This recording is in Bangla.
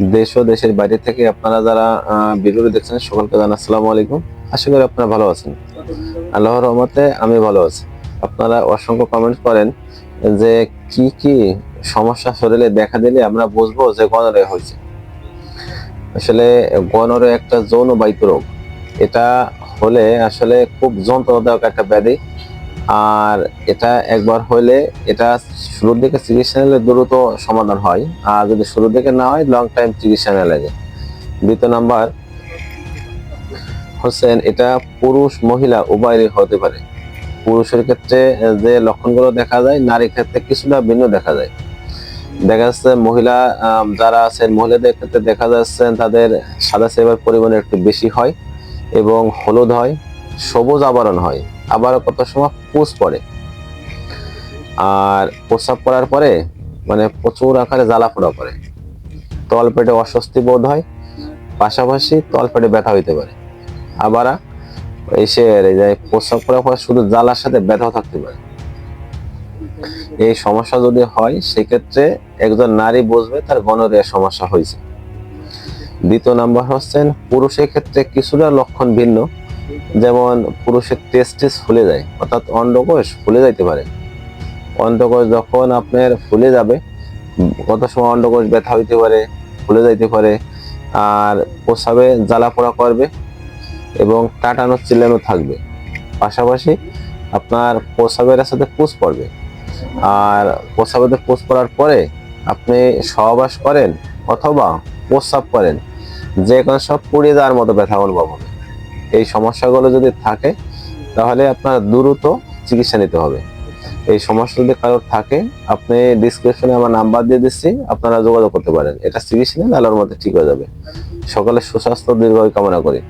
দেশ ও দেশের বাইরে থেকে আপনারা যারা আহ, ভিডিওটি দেখছেন সকলকে জানা আসসালামু আলাইকুম। আশা করি আপনারা ভালো আছেন। আল্লাহর রহমতে আমি ভালো আছি। আপনারা অসংখ্য কমেন্ট করেন যে কি কি সমস্যা শরীরে দেখা দিলে আমরা বুঝব যে গনরে হয়েছে। আসলে গনরে একটা যৌন বাহিত রোগ এটা হলে আসলে খুব যন্ত্রণাদায়ক একটা ব্যাধি। আর এটা একবার হলে এটা শুরুর দিকে চিকিৎসা নিলে দ্রুত সমাধান হয়। আর যদি শুরুর দিকে না হয় লং টাইম চিকিৎসা নেওয়া লাগে। দ্বিতীয় নাম্বার হোসেন, এটা পুরুষ, মহিলা, উভয়েরই হতে পারে। পুরুষের ক্ষেত্রে যে লক্ষণগুলো দেখা যায়, নারীর ক্ষেত্রে কিছুটা ভিন্ন দেখা যায়। দেখা যাচ্ছে মহিলা যারা আছেন, মহিলাদের ক্ষেত্রে দেখা যাচ্ছে তাদের সাদা সেবার পরিমাণ একটু বেশি হয় এবং হলুদ হয়, সবুজ আবরণ হয়। আবার কত সময় পুষ পড়ে। আর প্রস্রাব করার পরে মানে প্রচুর আকারে জ্বালা পোড়া করে। তল পেটে অস্বস্তি বোধ হয়, পাশাপাশি তল পেটে ব্যথা হইতে পারে। আবার এসে প্রস্রাব করার পর শুধু জ্বালার সাথে ব্যথাও থাকতে পারে। এই সমস্যা যদি হয়, সেক্ষেত্রে একজন নারী বুঝবে তার গণরিয়া সমস্যা হয়েছে দ্বিতীয় নাম্বার হচ্ছেন, পুরুষের ক্ষেত্রে কিছুটা লক্ষণ ভিন্ন। যেমন পুরুষের টেস্টিস ফুলে যায়, অর্থাৎ অন্ডকোষ ফুলে যাইতে পারে। অন্ডকোষ যখন আপনার ফুলে যাবে, কত সময় অন্ডকোষ ব্যথা হইতে পারে, ফুলে যাইতে পারে, আর প্রসাবে জ্বালা পোড়া করবে এবং কাটানো চিল্লানো থাকবে। পাশাপাশি আপনার প্রসাবের সাথে পুষ পড়বে। আর প্রসাবেতে পুষ পড়ার পরে আপনি সহবাস করেন অথবা প্রস্রাব করেন, যে কোনো সব পুড়িয়ে যাওয়ার মতো ব্যথা অনুভব হবে। এই সমস্যাগুলো যদি থাকে, তাহলে আপনার দ্রুত চিকিৎসা নিতে হবে। এই সমস্যা যদি কারোর থাকে, আপনি ডিসক্রিপশনে আমার নাম্বার দিয়ে দিচ্ছি, আপনারা যোগাযোগ করতে পারেন। এটা চিকিৎসা নিলে আলোর মধ্যে ঠিক হয়ে যাবে। সকালে সুস্বাস্থ্য দীর্ঘ কামনা করি।